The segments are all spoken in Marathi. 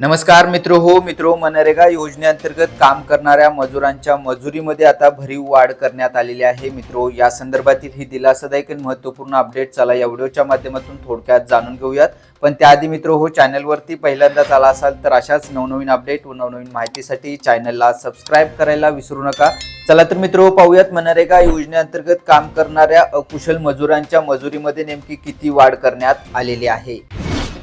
नमस्कार मित्र हो मित्रो मनरेगा योजनेअंतर्गत काम करणाऱ्या मजुरांच्या मजुरीमध्ये आता भरीव वाढ करण्यात आलेली आहे मित्रो. या संदर्भातील ही दिलासादायक आणि महत्त्वपूर्ण अपडेट चला या व्हिडिओच्या माध्यमातून थोडक्यात जाणून घेऊयात. पण त्याआधी मित्र हो चॅनलवरती पहिल्यांदाच आला असाल तर अशाच नवनवीन अपडेट व नवनवीन माहितीसाठी चॅनलला सबस्क्राईब करायला विसरू नका. चला तर मित्र पाहूयात मनरेगा योजनेअंतर्गत काम करणाऱ्या अकुशल मजुरांच्या मजुरीमध्ये नेमकी किती वाढ करण्यात आलेली आहे?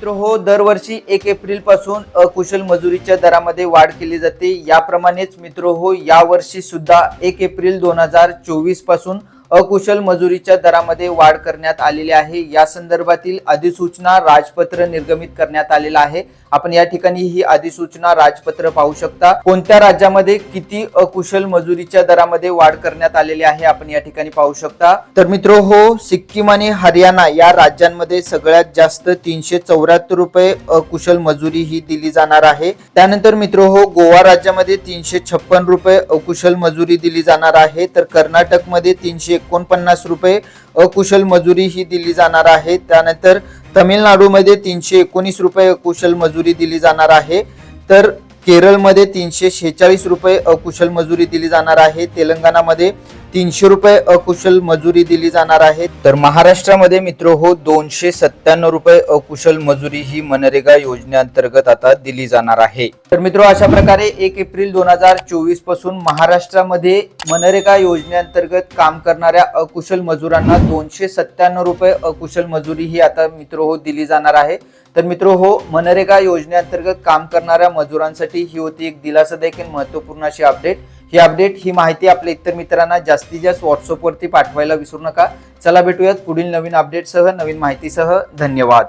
मित्र हो दरवर्षी एक एप्रिलपासून अकुशल मजुरीच्या दरामध्ये वाढ केली जाते. याप्रमाणेच मित्र हो यावर्षी सुद्धा एक एप्रिल दोन हजार चोवीसपासून अकुशल मजुरीच्या दरामध्ये वाढ करण्यात आलेली आहे. या संदर्भातील अधिसूचना राजपत्र निर्गमित करण्यात आलेला आहे. आपण या ठिकाणी ही अधिसूचना राजपत्र पाहू शकता. कोणत्या राज्यामध्ये किती अकुशल मजुरीच्या दरामध्ये वाढ करण्यात आलेली आहे आपण या ठिकाणी पाहू शकता. तर मित्र हो सिक्कीम आणि हरियाणा या राज्यांमध्ये सगळ्यात जास्त तीनशे चौऱ्याहत्तर रुपये अकुशल मजुरी ही दिली जाणार आहे. त्यानंतर मित्र हो गोवा राज्यामध्ये तीनशे छप्पन रुपये अकुशल मजुरी दिली जाणार आहे. तर कर्नाटकमध्ये तीनशे एकोणपन्नास रुपये अकुशल मजुरी ही दिली जाणार आहे. त्यानंतर तमिळनाडूमध्ये तीनशे एकोणीस रुपये अकुशल मजुरी दिली जाणार आहे. तर केरळमध्ये तीनशे शेहेचाळीस रुपये अकुशल मजुरी दिली जाणार आहे. तेलंगणामध्ये तीनशे रुपये अकुशल मजुरी दिली जाणार आहे. तर महाराष्ट्रामध्ये मित्र हो दोनशे सत्त्याण्णव रुपये अकुशल मजुरी ही मनरेगा योजनेअंतर्गत आता दिली जाणार आहे. तर मित्र अशा प्रकारे एक एप्रिल दोन हजार चोवीसपासून महाराष्ट्रामध्ये मनरेगा योजनेअंतर्गत काम करणाऱ्या अकुशल मजुरांना दोनशे सत्त्याण्णव रुपये अकुशल मजुरी ही आता मित्र हो दिली जाणार आहे. तर मित्र हो मनरेगा योजनेअंतर्गत काम करणाऱ्या मजुरांसाठी ही होती एक दिलासादायक महत्त्वपूर्ण अशी अपडेट. ही अपडेट ही माहिती आपल्या इतर मित्रांना जास्तीत जास्त व्हॉट्सअपवरती पाठवायला विसरू नका. चला भेटूयात पुढील नवीन अपडेटसह नवीन माहितीसह. धन्यवाद.